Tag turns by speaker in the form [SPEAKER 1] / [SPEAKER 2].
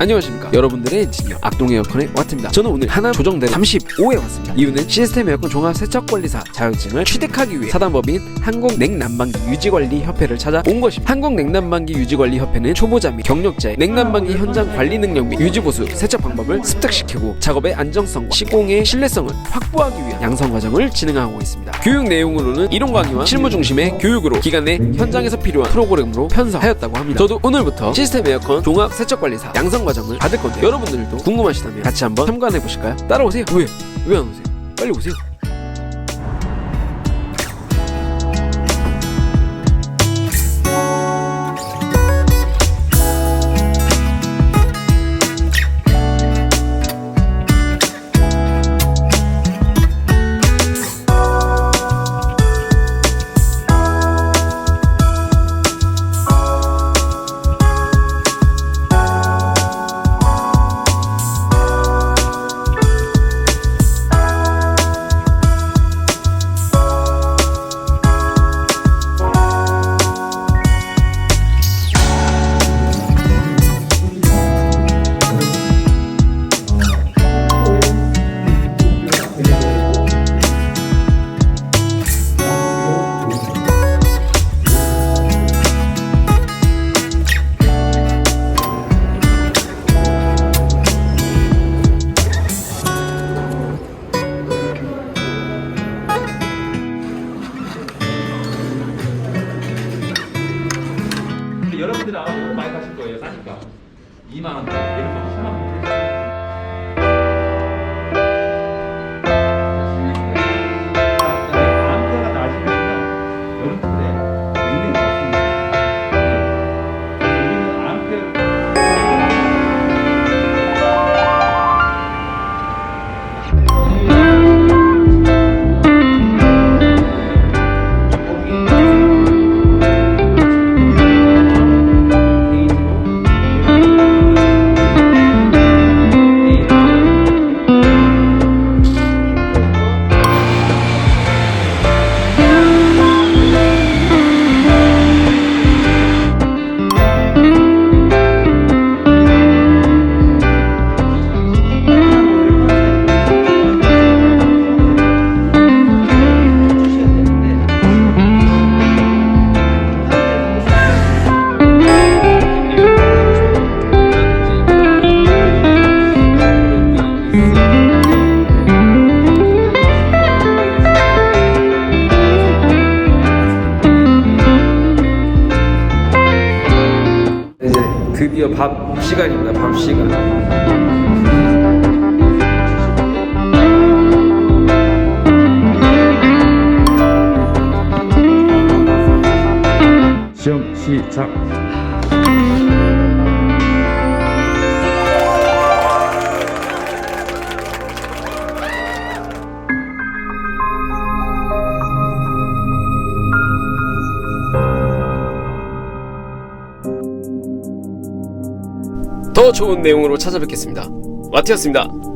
[SPEAKER 1] 안녕하십니까. 여러분들의 엔지니어 악동 에어컨의 와트입니다. 저는 오늘 하나 조정대로 35에 왔습니다. 이유는 시스템 에어컨 종합 세척관리사 자격증을 취득하기 위해 사단법인 한국냉난방기 유지관리협회를 찾아 온 것입니다. 한국냉난방기 유지관리협회는 초보자 및 경력자의 냉난방기 현장 관리 능력 및 유지보수 세척 방법을 습득시키고 작업의 안정성과 시공의 신뢰성을 확보하기 위한 양성 과정을 진행하고 있습니다. 교육 내용으로는 이론 강의와 실무 중심의 교육으로 기간 내 현장에서 필요한 프로그램으로 편성하였다고 합니다. 저도 오늘부터 시스템 에어컨 종합 세척관리사 양성 과정을 받을 건데 여러분들도 궁금하시다면 같이 한번 참관해 보실까요? 따라오세요. 왜? 왜 안 오세요? 빨리 오세요.
[SPEAKER 2] 많이 가실 거예요. 싸니까. 2만 원, 예를 들어 3만 원.
[SPEAKER 1] 드디어 밥 시간입니다. 밥 시간.
[SPEAKER 2] 시험 시작.
[SPEAKER 1] 더 좋은 내용으로 찾아뵙겠습니다. 와트였습니다.